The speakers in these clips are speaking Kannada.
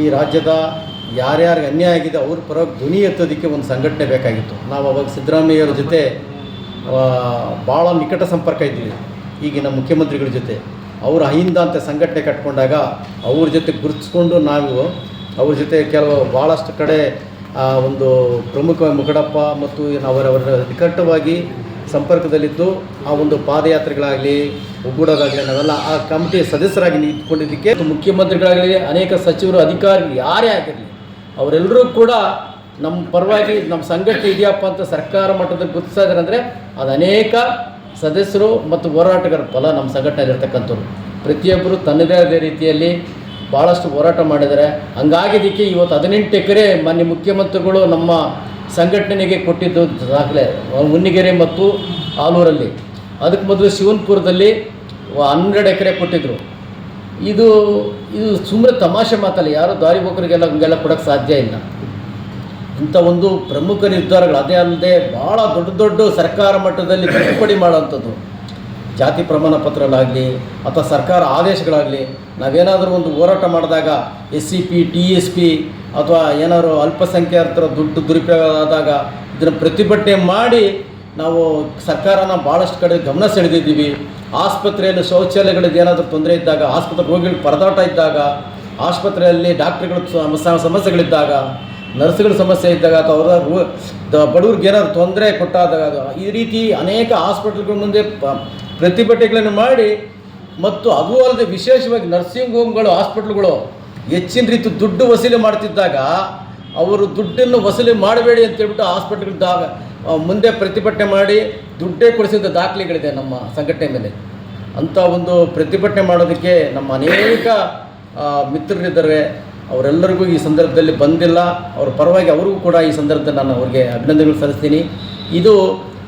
ಈ ರಾಜ್ಯದ ಯಾರ್ಯಾರಿಗೆ ಅನ್ಯಾಯ ಆಗಿದೆ ಅವ್ರ ಪರವಾಗಿ ಧ್ವನಿ ಎತ್ತೋದಕ್ಕೆ ಒಂದು ಸಂಘಟನೆ ಬೇಕಾಗಿತ್ತು. ನಾವು ಅವಾಗ ಸಿದ್ದರಾಮಯ್ಯವ್ರ ಜೊತೆ ಭಾಳ ನಿಕಟ ಸಂಪರ್ಕ ಇದ್ದೀವಿ ಈಗಿನ ಮುಖ್ಯಮಂತ್ರಿಗಳ ಜೊತೆ. ಅವರು ಅಹಿಂದ ಅಂತ ಸಂಘಟನೆ ಕಟ್ಕೊಂಡಾಗ ಅವ್ರ ಜೊತೆ ಗುರುತಿಸ್ಕೊಂಡು ನಾವು ಅವ್ರ ಜೊತೆ ಕೆಲವು ಭಾಳಷ್ಟು ಕಡೆ ಒಂದು ಪ್ರಮುಖ ಮುಖಡಪ್ಪ ಮತ್ತು ಅವರವರ ನಿಕಟವಾಗಿ ಸಂಪರ್ಕದಲ್ಲಿದ್ದು ಆ ಒಂದು ಪಾದಯಾತ್ರೆಗಳಾಗಲಿ, ಒಗ್ಗೂಡೋದಾಗಲಿ ನಾವೆಲ್ಲ ಆ ಕಮಿಟಿಯ ಸದಸ್ಯರಾಗಿ ನಿಂತ್ಕೊಂಡಿದ್ದಕ್ಕೆ ಮುಖ್ಯಮಂತ್ರಿಗಳಾಗಲಿ, ಅನೇಕ ಸಚಿವರು, ಅಧಿಕಾರಿಗಳು ಯಾರೇ ಆಗಿರಲಿ, ಅವರೆಲ್ಲರೂ ಕೂಡ ನಮ್ಮ ಪರವಾಗಿ ನಮ್ಮ ಸಂಘಟನೆ ಇದೆಯಪ್ಪ ಅಂತ ಸರ್ಕಾರ ಮಟ್ಟದಲ್ಲಿ ಗುರುತಿಸ್ತಾ ಇದ್ದಾರೆ ಅಂದರೆ ಅದು ಅನೇಕ ಸದಸ್ಯರು ಮತ್ತು ಹೋರಾಟಗಾರ ಫಲ ನಮ್ಮ ಸಂಘಟನೆಯಲ್ಲಿರ್ತಕ್ಕಂಥವ್ರು ಪ್ರತಿಯೊಬ್ಬರು ತನ್ನದೇ ಆದ ರೀತಿಯಲ್ಲಿ ಭಾಳಷ್ಟು ಹೋರಾಟ ಮಾಡಿದ್ದಾರೆ. ಹಂಗಾಗಿದ್ದಕ್ಕೆ ಇವತ್ತು ಹದಿನೆಂಟು ಎಕರೆ ಮಾನ್ಯ ಮುಖ್ಯಮಂತ್ರಿಗಳು ನಮ್ಮ ಸಂಘಟನೆಗೆ ಕೊಟ್ಟಿದ್ದು ದಾಖಲೆ ಉನ್ನಿಗೆರೆ ಮತ್ತು ಆಲೂರಲ್ಲಿ. ಅದಕ್ಕೆ ಮೊದಲು ಶಿವನ್ಪುರದಲ್ಲಿ ಹನ್ನೆರಡು ಎಕರೆ ಕೊಟ್ಟಿದ್ದರು ಇದು ಇದು ಸುಮ್ಮನೆ ತಮಾಷೆ ಮಾತಲ್ಲ, ಯಾರು ದಾರಿ ಹೋಗೋರಿಗೆಲ್ಲ ಹಂಗೆಲ್ಲ ಕೊಡೋಕ್ಕೆ ಸಾಧ್ಯ ಇಲ್ಲ. ಇಂಥ ಒಂದು ಪ್ರಮುಖ ನಿರ್ಧಾರಗಳು, ಅದೇ ಅಲ್ಲದೆ ಭಾಳ ದೊಡ್ಡ ದೊಡ್ಡ ಸರ್ಕಾರ ಮಟ್ಟದಲ್ಲಿ ತಿದ್ದುಪಡಿ ಮಾಡೋವಂಥದ್ದು. ಜಾತಿ ಪ್ರಮಾಣ ಪತ್ರಗಳಾಗಲಿ, ಅಥವಾ ಸರ್ಕಾರ ಆದೇಶಗಳಾಗಲಿ, ನಾವೇನಾದರೂ ಒಂದು ಹೋರಾಟ ಮಾಡಿದಾಗ S C P, T S P ಅಥವಾ ಏನಾದರೂ ಅಲ್ಪಸಂಖ್ಯಾತರ ದುಡ್ಡು ದುರುಪಯೋಗ ಆದಾಗ ಇದನ್ನು ಪ್ರತಿಭಟನೆ ಮಾಡಿ ನಾವು ಸರ್ಕಾರನ ಭಾಳಷ್ಟು ಕಡೆ ಗಮನ ಸೆಳೆದಿದ್ದೀವಿ. ಆಸ್ಪತ್ರೆಯಲ್ಲಿ ಶೌಚಾಲಯಗಳಿಗೆ ಏನಾದರೂ ತೊಂದರೆ ಇದ್ದಾಗ, ಆಸ್ಪತ್ರೆ ರೋಗಿಗಳು ಪರದಾಟ ಇದ್ದಾಗ, ಆಸ್ಪತ್ರೆಯಲ್ಲಿ ಡಾಕ್ಟ್ರುಗಳು ಸಮ- ಸಮಸ್ಯೆಗಳಿದ್ದಾಗ, ನರ್ಸ್ಗಳ ಸಮಸ್ಯೆ ಇದ್ದಾಗ ಅಥವಾ ಅವರ ಬಡವ್ರಿಗೆ ಏನಾದ್ರು ತೊಂದರೆ ಕೊಟ್ಟಾದಾಗ ಈ ರೀತಿ ಅನೇಕ ಹಾಸ್ಪಿಟಲ್ಗಳ ಮುಂದೆ ಪ್ರತಿಭಟನೆಗಳನ್ನು ಮಾಡಿ ಮತ್ತು ಅದು ಅಲ್ಲದೆ ವಿಶೇಷವಾಗಿ ನರ್ಸಿಂಗ್ ಹೋಮ್ಗಳು, ಹಾಸ್ಪಿಟ್ಲ್ಗಳು ಹೆಚ್ಚಿನ ರೀತಿ ದುಡ್ಡು ವಸೂಲಿ ಮಾಡ್ತಿದ್ದಾಗ ಅವರು ದುಡ್ಡನ್ನು ವಸೂಲಿ ಮಾಡಬೇಡಿ ಅಂತ ಹೇಳ್ಬಿಟ್ಟು ಹಾಸ್ಪಿಟ್ಲ್ದಾಗ ಮುಂದೆ ಪ್ರತಿಭಟನೆ ಮಾಡಿ ದುಡ್ಡೇ ಕೊಡಿಸಿದ ದಾಖಲೆಗಳಿದೆ ನಮ್ಮ ಸಂಘಟನೆ ಮೇಲೆ. ಅಂಥ ಒಂದು ಪ್ರತಿಭಟನೆ ಮಾಡೋದಕ್ಕೆ ನಮ್ಮ ಅನೇಕ ಮಿತ್ರರಿದ್ದಾರೆ. ಅವರೆಲ್ಲರಿಗೂ ಈ ಸಂದರ್ಭದಲ್ಲಿ ಬಂದಿಲ್ಲ. ಅವ್ರ ಪರವಾಗಿ ಅವರಿಗೂ ಕೂಡ ಈ ಸಂದರ್ಭದಲ್ಲಿ ನಾನು ಅವ್ರಿಗೆ ಅಭಿನಂದನೆಗಳು ಸಲ್ಲಿಸ್ತೀನಿ. ಇದು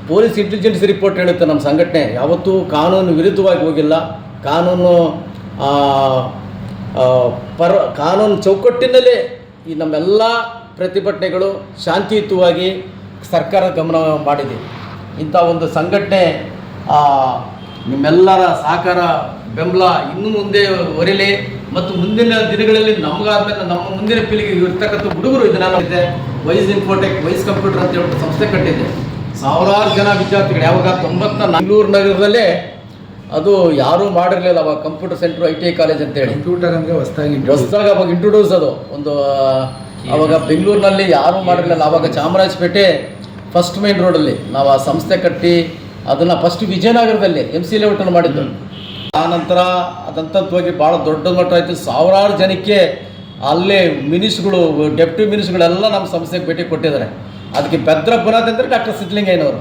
ಪೊಲೀಸ್ ಇಂಟೆಲಿಜೆನ್ಸ್ ರಿಪೋರ್ಟ್ ಹೇಳುತ್ತೆ ನಮ್ಮ ಸಂಘಟನೆ. ಯಾವತ್ತೂ ಕಾನೂನು ವಿರುದ್ಧವಾಗಿ ಹೋಗಿಲ್ಲ. ಕಾನೂನು ಪರ ಕಾನೂನು ಚೌಕಟ್ಟಿನಲ್ಲೇ ಈ ನಮ್ಮೆಲ್ಲ ಪ್ರತಿಭಟನೆಗಳು ಶಾಂತಿಯುತವಾಗಿ ಸರ್ಕಾರ ಗಮನ ಮಾಡಿದೆ. ಇಂಥ ಒಂದು ಸಂಘಟನೆ ನಿಮ್ಮೆಲ್ಲರ ಸಹಕಾರ ಬೆಂಬಲ ಇನ್ನು ಮುಂದೆ ಹೊರಲಿ ಮತ್ತು ಮುಂದಿನ ದಿನಗಳಲ್ಲಿ ನಮಗಾದ್ಮೇಲೆ ನಮ್ಮ ಮುಂದಿನ ಪೀಳಿಗೆ ಇರ್ತಕ್ಕಂಥ ಹುಡುಗರು ಇದನ್ನ ಇದೆ ವೈಸ್ ಇನ್ಫೋಟೆಕ್ ವೈಸ್ ಕಂಪ್ಯೂಟರ್ ಅಂತ ಹೇಳ್ಬಿಟ್ಟು ಸಂಸ್ಥೆ ಕಟ್ಟಿದೆ. ಸಾವಿರಾರು ಜನ ವಿದ್ಯಾರ್ಥಿಗಳು ಯಾವಾಗ ತೊಂಬತ್ತ ಬೆಂಗಳೂರು ನಗರದಲ್ಲೇ ಅದು ಯಾರೂ ಮಾಡಿರಲಿಲ್ಲ ಅವಾಗ computer centre I T I college ಅಂತೇಳಿ. ಕಂಪ್ಯೂಟರ್ ಅಂದ್ರೆ ಹೊಸದಾಗಿ ಹೊಸದಾಗ ಅವಾಗ ಇಂಟ್ರೊಡ್ಯೂಸ್ ಅದು. ಒಂದು ಅವಾಗ ಬೆಂಗಳೂರಿನಲ್ಲಿ ಯಾರೂ ಮಾಡಿರಲಿಲ್ಲ. ಅವಾಗ ಚಾಮರಾಜಪೇಟೆ ಫಸ್ಟ್ ಮೈನ್ ರೋಡಲ್ಲಿ ನಾವು ಆ ಸಂಸ್ಥೆ ಕಟ್ಟಿ ಅದನ್ನು ಫಸ್ಟ್ ವಿಜಯನಗರದಲ್ಲಿ ಎಂ ಸಿ ಲೇಔಟನ್ನು ಮಾಡಿದ್ದು. ಆ ನಂತರ ಅದಂತತ್ವಾಗಿ ಭಾಳ ದೊಡ್ಡ ಮಟ್ಟ ಆಯಿತು. ಸಾವಿರಾರು ಜನಕ್ಕೆ ಅಲ್ಲೇ ಮಿನಿಸ್ಗಳು ಡೆಪ್ಟಿ ಮಿನಿಸ್ಗಳೆಲ್ಲ ನಮ್ಮ ಸಂಸ್ಥೆಗೆ ಭೇಟಿ ಕೊಟ್ಟಿದ್ದಾರೆ. ಅದಕ್ಕೆ ಬೆದ್ರ ಬರೋದಂದರೆ ಅಂದರೆ ಡಾಕ್ಟರ್ ಸಿದ್ಲಿಂಗಯ್ಯನವರು